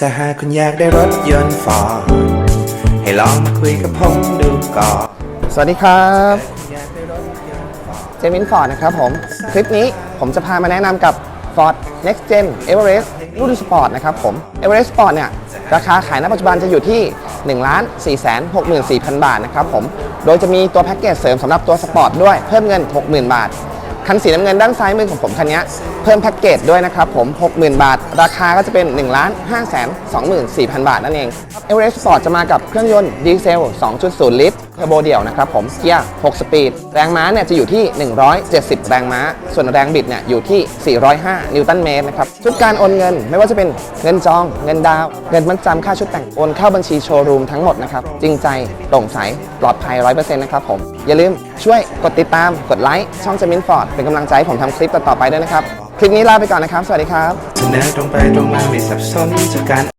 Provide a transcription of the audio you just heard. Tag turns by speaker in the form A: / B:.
A: ถ้าหากคุณอยากได้รถยนต์ฟอร์ดให้ลองมาคุยกับผมดูก่อน
B: สวัสดีครับเจมินฟอร์ดนะครับผม คลิปนี้ผมจะพามาแนะนำกับ Ford Next Gen Everest รุ่นสปอร์ตนะครับผม Everest Sport เนี่ย ราคาขายณปัจจุบันจะอยู่ที่ 1 4 6 4 0 0 0 บาทนะครับผม โดยจะมีตัวแพ็กเกจเสริมสำหรับตัวสปอร์ตด้วยเพิ่มเงิน 60,000 บาท คันสีน้ำเงินด้านซ้ายมือของผมคันนี้เพิ่มแพ็กเกจด้วยนะครับผม 60,000 บาท ราคาก็จะเป็น 1 5 2 4 0 0 0 บาทนั่นเอง Everest Sport จะมากับเครื่องยนต์ดีเซล 2.0 ลิตร เทอร์โบเดี่ยวนะครับผมเกียร์ 6 สปีด แรงม้าเนี่ยจะอยู่ที่ 170 แรงม้า ส่วนแรงบิดเนี่ยอยู่ที่ 405 นิวตันเมตรนะครับ ทุกการโอนเงินไม่ว่าจะเป็นเงินจอง เงินดาว เงินมัดจำค่าชุดแต่ง โอนเข้าบัญชีโชว์รูมทั้งหมดนะครับ จริงใจโปร่งใส ปลอดภัย 100%นะครับผม อย่าลืมช่วยกดติดตาม กดไลค์ ช่องเจมินฟอร์ด เป็นกำลังใจให้ผมทำคลิปต่อๆไปด้วยนะครับ คลิปนี้ลาไปก่อนนะครับ สวัสดีครับ
A: เสนอตรงไปตรงมาไม่สับสนจากการ